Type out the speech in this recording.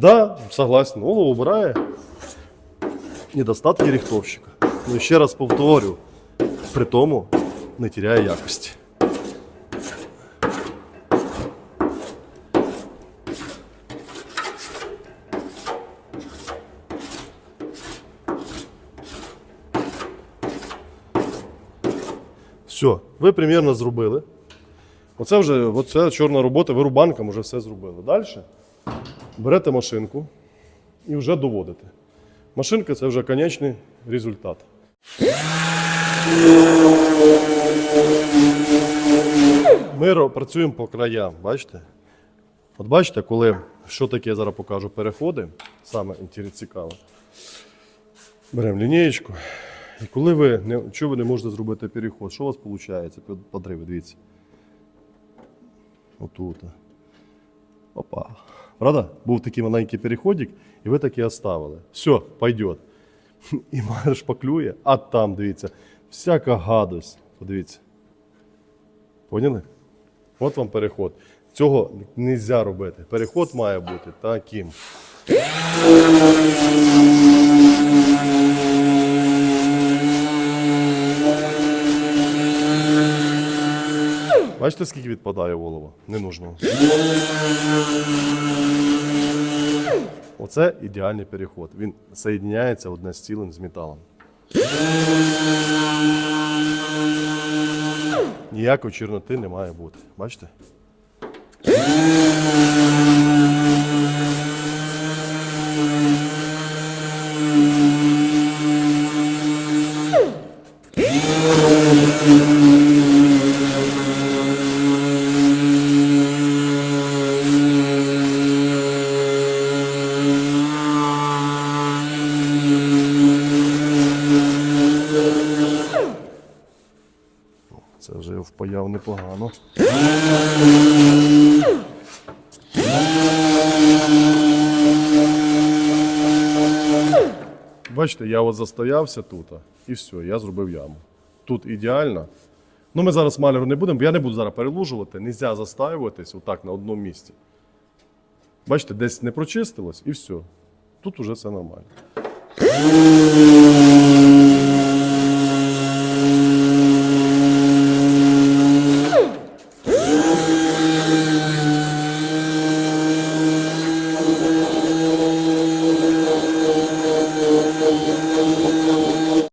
Да, согласен. Голову убирає недостатки рихтовщика. Ну ще раз повторю, при тому не теряє якості. Все, ви примірно зробили. Оце вже оце чорна робота, ви рубанком вже все зробили. Далі берете машинку і вже доводите. Машинка це вже конечний результат. Ми працюємо по краям, бачите? От бачите, коли що таке я зараз покажу переходи, саме цікаве. Беремо лінієчку. І коли ви не, що ви не можете зробити переход, що у вас виходить? Подриви, дивіться. Отут. Опа. Правда? Був такий маленький переходик, і ви таки оставили. Все, пойдет. І марш шпаклює, а там, дивіться, всяка гадость. Подивіться. Поняли? От вам переход. Цього не можна робити. Переход має бути таким. Бачите, скільки відпадає волова? Ненужного. Оце ідеальний переход. Він соєдняється одне з цілим з металом. Ніякої чорноти не має бути. Бачите? Це вже впаяв непогано. Бачите, я от застоявся тут, і все, я зробив яму. Тут ідеально. Ну, ми зараз маляру не будемо, бо я не буду зараз перелужувати, нельзя застаюватись отак на одному місці. Бачите, десь не прочистилось і все. Тут уже все нормально.